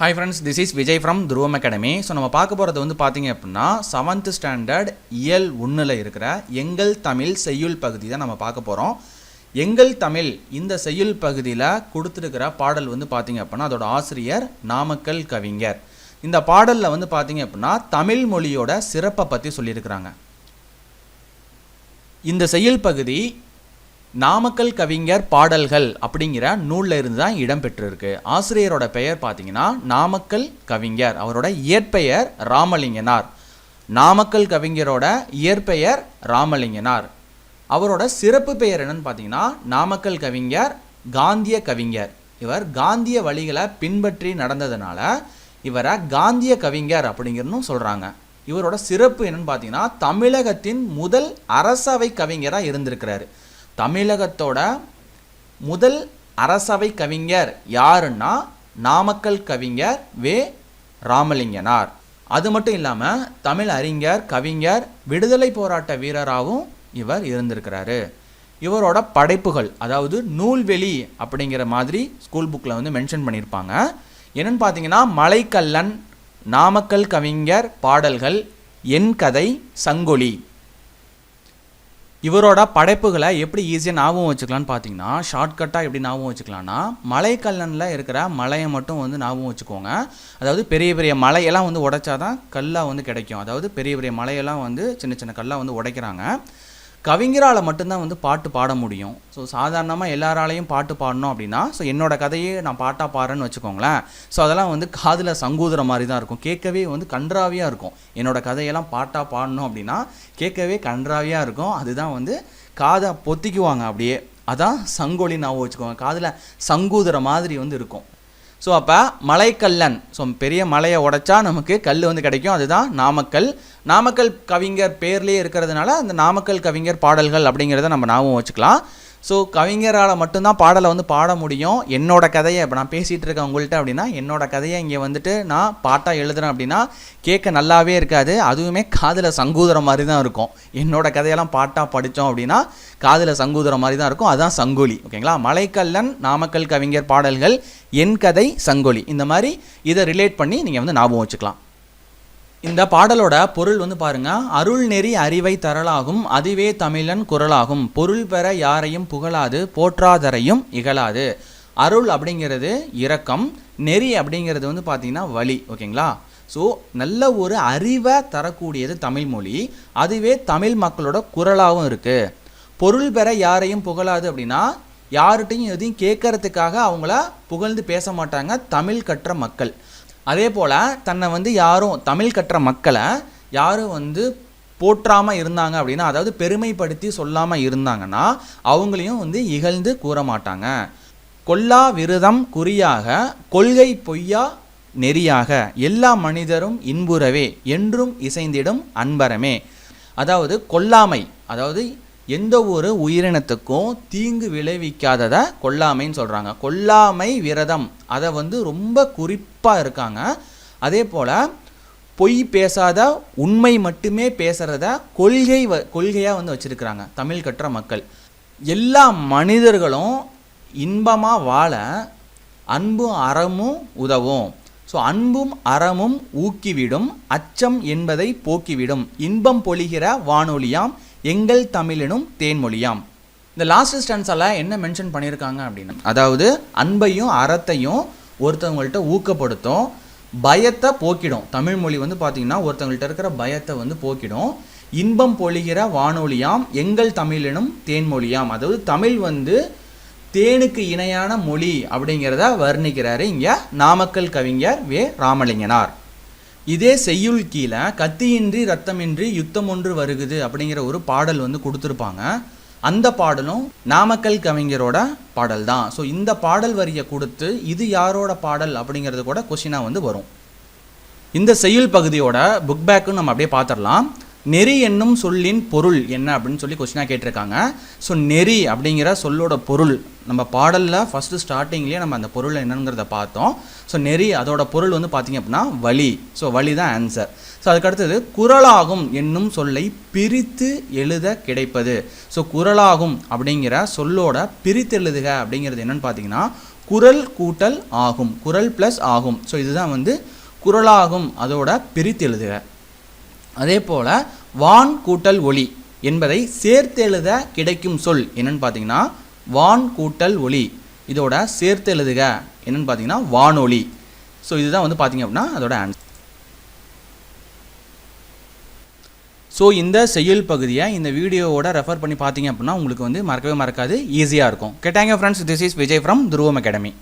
Hi friends this is Vijay from Dhruvam academy so நம்ம பார்க்க போகிறது வந்து பார்த்தீங்க அப்படின்னா செவன்த் ஸ்டாண்டர்ட் இயல் ஒன்றில் இருக்கிற எங்கள் தமிழ் செய்யுள் பகுதி தான் நம்ம பார்க்க போகிறோம் எங்கள் தமிழ் இந்த செய்யுள் பகுதியில் கொடுத்துருக்கிற பாடல் வந்து பார்த்தீங்க அப்படின்னா அதோட ஆசிரியர் நாமக்கல் கவிஞர். இந்த பாடலில் வந்து பார்த்தீங்க அப்படின்னா தமிழ் மொழியோட சிறப்பை பற்றி சொல்லியிருக்கிறாங்க. இந்த செய்யுள் பகுதி நாமக்கல் கவிஞர் பாடல்கள் அப்படிங்கிற நூலில் இருந்து தான் இடம்பெற்றிருக்கு ஆசிரியரோட பெயர் பார்த்தீங்கன்னா நாமக்கல் கவிஞர். அவரோட இயற்பெயர் ராமலிங்கனார். நாமக்கல் கவிஞரோட இயற்பெயர் ராமலிங்கனார். அவரோட சிறப்பு பெயர் என்னன்னு பார்த்தீங்கன்னா நாமக்கல் கவிஞர் காந்திய கவிஞர். இவர் காந்திய வழிகளை பின்பற்றி நடந்ததுனால இவரை காந்திய கவிஞர் அப்படிங்கிறனும் சொல்கிறாங்க இவரோட சிறப்பு என்னன்னு பார்த்தீங்கன்னா தமிழகத்தின் முதல் அரசவை கவிஞராக இருந்திருக்கிறாரு. தமிழகத்தோட முதல் அரசவை கவிஞர் யாருன்னா நாமக்கல் கவிஞர் வே. ராமலிங்கனார். அது மட்டும் இல்லாமல் தமிழ் அறிஞர் கவிஞர் விடுதலை போராட்ட வீரராகவும் இவர் இருந்திருக்கிறாரு. இவரோட படைப்புகள் அதாவது நூல்வெளி அப்படிங்கிற மாதிரி ஸ்கூல் புக்கில் வந்து மென்ஷன் பண்ணியிருப்பாங்க. என்னென்னு பார்த்தீங்கன்னா மலைக்கல்லன் நாமக்கல் கவிஞர் பாடல்கள் என் கதை சங்கொலி. இவரோட படைப்புகளை எப்படி ஈஸியாக ஞாபகம் வச்சுக்கலான்னு பார்த்தீங்கன்னா ஷார்ட்கட்டாக எப்படி ஞாபகம் வச்சுக்கலான்னா மலைக்கல்லனில் இருக்கிற மலையை மட்டும் வந்து ஞாபகம் வச்சுக்கோங்க. அதாவது பெரிய பெரிய மலையெல்லாம் வந்து உடைச்சாதான் கல்லாக வந்து கிடைக்கும். அதாவது பெரிய பெரிய மலையெல்லாம் வந்து சின்ன சின்ன கல்லாக வந்து உடைக்கிறாங்க. கவிஞரால் மட்டும்தான் வந்து பாட்டு பாட முடியும். ஸோ சாதாரணமாக எல்லாராலையும் பாட்டு பாடணும் அப்படின்னா ஸோ என்னோட கதையே நான் பாட்டாக பாடுறேன்னு வச்சுக்கோங்களேன். ஸோ அதெல்லாம் வந்து காதில் சங்கூதுற மாதிரி தான் இருக்கும். கேட்கவே வந்து கன்றாவியாக இருக்கும். என்னோட கதையெல்லாம் பாட்டாக பாடணும் அப்படின்னா கேட்கவே கன்றாவியாக இருக்கும். அதுதான் வந்து காதை பொத்திக்குவாங்க அப்படியே. அதான் சங்கொலி நான் வச்சுக்கோங்க. காதில் சங்கூதுற மாதிரி வந்து இருக்கும். ஸோ அப்போ மலைக்கல்லன். ஸோ பெரிய மலையை உடைச்சா நமக்கு கல் வந்து கிடைக்கும். அதுதான் நாமக்கல். நாமக்கல் கவிஞர் பேர்லேயே இருக்கிறதுனால அந்த நாமக்கல் கவிஞர் பாடல்கள் அப்படிங்கிறத நம்ம ஞாபகம் வச்சுக்கலாம். ஸோ கவிஞரால் மட்டும்தான் பாடலை வந்து பாட முடியும். என்னோட கதையை இப்போ நான் பேசிகிட்டு இருக்கேன் உங்கள்கிட்ட அப்படின்னா என்னோட கதையை இங்கே வந்துட்டு நான் பாட்டாக எழுதுறேன் அப்படின்னா கேட்க நல்லாவே இருக்காது. அதுவுமே காதில் சங்கூதுற மாதிரி தான் இருக்கும். என்னோட கதையெல்லாம் பாட்டாக படித்தோம் அப்படின்னா காதில் சங்கூதுற மாதிரி தான் இருக்கும். அதுதான் சங்கொலி. ஓகேங்களா? மலைக்கல்லன் நாமக்கல் கவிஞர் பாடல்கள் என் கதை சங்கொலி. இந்த மாதிரி இதை ரிலேட் பண்ணி நீங்கள் வந்து ஞாபகம் வச்சுக்கலாம். இந்த பாடலோட பொருள் வந்து பாருங்க. அருள் நெறி அறிவை தரலாகும் அதுவே தமிழன் குரலாகும். பொருள் பெற யாரையும் புகழாது போற்றாதரையும் இகழாது. அருள் அப்படிங்கிறது இரக்கம் நெறி அப்படிங்கிறது வந்து பார்த்தீங்கன்னா வழி ஓகேங்களா? ஸோ நல்ல ஒரு அறிவை தரக்கூடியது தமிழ் மொழி அதுவே தமிழ் மக்களோட குரலாகவும் இருக்குது பொருள் பெற யாரையும் புகழாது அப்படின்னா யார்கிட்டையும் எதையும் கேட்கறதுக்காக அவங்கள புகழ்ந்து பேச மாட்டாங்க தமிழ் கற்ற மக்கள். அதே போல் தன்னை வந்து யாரும் தமிழ் கற்ற மக்களை யாரும் வந்து போற்றாமல் இருந்தாங்க அப்படின்னா அதாவது பெருமைப்படுத்தி சொல்லாமல் இருந்தாங்கன்னா அவங்களையும் வந்து இகழ்ந்து கூற மாட்டாங்க. கொல்லா விரதம் குறியாக கொள்கை பொய்யா நெறியாக எல்லா மனிதரும் இன்புறவே என்றும் இசைந்திடும் அன்பரமே. அதாவது கொல்லாமை அதாவது எந்த ஒரு உயிரினத்துக்கும் தீங்கு விளைவிக்காததை கொல்லாமைன்னு சொல்கிறாங்க கொல்லாமை விரதம். அதை வந்து ரொம்ப குறிப்பாக இருக்காங்க. அதே போல் பொய் பேசாத உண்மை மட்டுமே பேசுகிறத கொள்கை வ கொள்கையாக வந்து வச்சுருக்கிறாங்க தமிழ் கற்ற மக்கள். எல்லா மனிதர்களும் இன்பமாக வாழ அன்பும் அறமும் உதவும். ஸோ அன்பும் அறமும் ஊக்கிவிடும் அச்சம் என்பதை போக்கிவிடும். இன்பம் பொழிகிற வானொலியாம் எங்கள் தமிழனும் தேன்மொழியாம். இந்த லாஸ்ட் ஸ்டான்ஸால் என்ன மென்ஷன் பண்ணியிருக்காங்க அப்படின்னா அதாவது அன்பையும் அறத்தையும் ஒருத்தவங்கள்ட்ட ஊக்கப்படுத்தும் பயத்தை போக்கிடும். தமிழ் மொழி வந்து பார்த்திங்கன்னா ஒருத்தவங்கள்ட்ட இருக்கிற பயத்தை வந்து போக்கிடும். இன்பம் பொழிகிற வானொலியாம் எங்கள் தமிழனும் தேன்மொழியாம். அதாவது தமிழ் வந்து தேனுக்கு இணையான மொழி அப்படிங்கிறத வர்ணிக்கிறாரு இங்கே நாமக்கல் கவிஞர் வே ராமலிங்கனார். இதே செய்யுள் கீழே கத்தியின்றி ரத்தமின்றி யுத்தம் ஒன்று வருகுது அப்படிங்கிற ஒரு பாடல் வந்து கொடுத்துருப்பாங்க. அந்த பாடலும் நாமக்கல் கவிஞரோட பாடல் தான் ஸோ இந்த பாடல் வரியை கொடுத்து இது யாரோட பாடல் அப்படிங்கிறது கூட கொஷினாக வந்து வரும். இந்த செய்யுள் பகுதியோட புக் பேக்கும் நம்ம அப்படியே பார்த்துடலாம். நெறி என்னும் சொல்லின் பொருள் என்ன அப்படின்னு சொல்லி கொஸ்டினாக கேட்டிருக்காங்க. ஸோ நெறி அப்படிங்கிற சொல்லோட பொருள் நம்ம பாடலில் ஃபஸ்ட்டு ஸ்டார்டிங்லேயே நம்ம அந்த பொருள் என்னங்கிறத பார்த்தோம். ஸோ நெறி அதோட பொருள் வந்து பார்த்திங்க அப்படின்னா வழி ஸோ வழி தான் ஆன்சர் ஸோ அதுக்கடுத்தது குரலாகும் என்னும் சொல்லை பிரித்து எழுத கிடைப்பது. ஸோ குரலாகும் அப்படிங்கிற சொல்லோட பிரித்து எழுதுக அப்படிங்கிறது என்னென்னு பார்த்தீங்கன்னா குரல் கூட்டல் ஆகும். குரல் ப்ளஸ் ஆகும். ஸோ இதுதான் வந்து குரலாகும் அதோட பிரித்து எழுதுக. அதே போல் வான் கூட்டல் ஒளி என்பதை சேர்த்து எழுத கிடைக்கும் சொல் என்னன்னு பார்த்தீங்கன்னா வான் கூட்டல் ஒளி. இதோட சேர்த்து எழுதுக என்னன்னு பார்த்தீங்கன்னா வானொலி ஸோ இதுதான் வந்து பார்த்தீங்க அப்படின்னா அதோட ஆன்சர் ஸோ இந்த செய்யுள் பகுதியை இந்த வீடியோவோட ரெஃபர் பண்ணி பார்த்தீங்க அப்படின்னா உங்களுக்கு வந்து மறக்கவே மறக்காது ஈஸியாக இருக்கும். கேட்டாங்க friends this is Vijay from Dhruvam academy